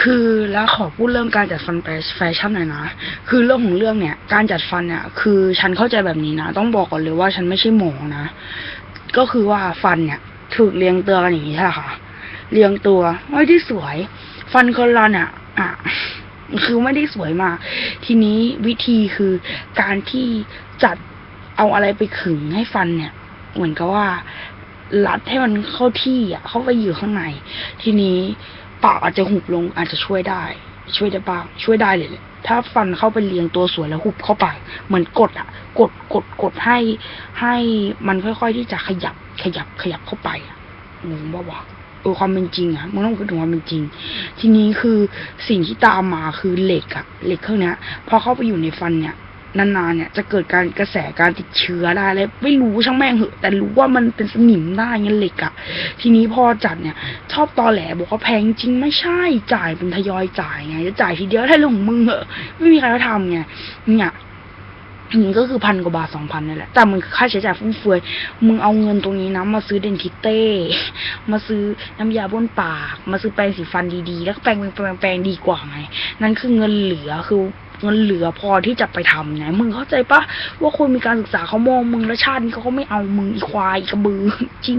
คือแล้วขอพูดเรื่องการจัดฟันแฟชั่นหน่อยนะ คือเรื่องของเรื่องเนี่ย การจัดฟันเนี่ย คือฉันเข้าใจแบบนี้นะ ต้องบอกก่อนเลยว่าฉันไม่ใช่หมอนะ ก็คือว่าฟันเนี่ยถูกเรียงตัวกันอย่างนี้ใช่ไหมคะเรียงตัวไม่ได้สวย ฟันคนเราเนี่ยอะคือไม่ได้สวยมาก ทีนี้วิธีคือการที่จัดเอาอะไรไปขึงให้ฟันเนี่ย เหมือนกับว่ารัดให้มันเข้าที่อะเข้าไปอยู่ข้างใน ทีนี้ ปากอาจจะหุบลงอาจจะช่วยได้ ช่วยได้บ้างช่วยได้เลยถ้าฟันเข้าไปเรียงตัวสวยแล้วหุบเข้าไป เหมือนกดอะ กดกดกดให้ ให้มันค่อยๆที่จะขยับขยับขยับเข้าไปอะงงป่าวะเออความเป็นจริงอะมันต้องพูดถึงความเป็นจริง ทีนี้คือสิ่งที่ตามมาคือเหล็กอะเหล็กเครื่องนี้ยพอเข้าไปอยู่ในฟันเนี่ย นานๆเนี่ย จะเกิดการกระแสการติดเชื้อได้เลยไม่รู้ช่างแม่งเหอะ แต่รู้ว่ามันเป็นสนิมได้เงี้ยเหล็กอะทีนี้พอจัดเนี่ย ชอบตอแหลบอกว่าแพงจริงไม่ใช่จ่ายเป็นทยอยจ่ายไงจะจ่ายทีเดียวได้เรื่องของมึงเหอะ ไม่มีใครเขาทำไงเนี่ยนี่ก็คือพันกว่าบาทสองพันนี่แหละ แต่มันคือค่าใช้จ่ายฟุ่มเฟือย มึงเอาเงินตรงนี้นะมาซื้อเดนทิเต้ มาซื้อน้ำยาบ้วนปาก มาซื้อแปรงสีฟันดีๆ แล้วก็แปรงแปรงแปรงแปรงดีกว่าไง นั่นคือเงินเหลือคือ เงินเหลือพอที่จะไปทำไงมึงเข้าใจปะว่าคนมีการศึกษาเขามองมึงแล้วชาตินี้เขาก็ไม่เอามึงอีควายอีกระบือจริง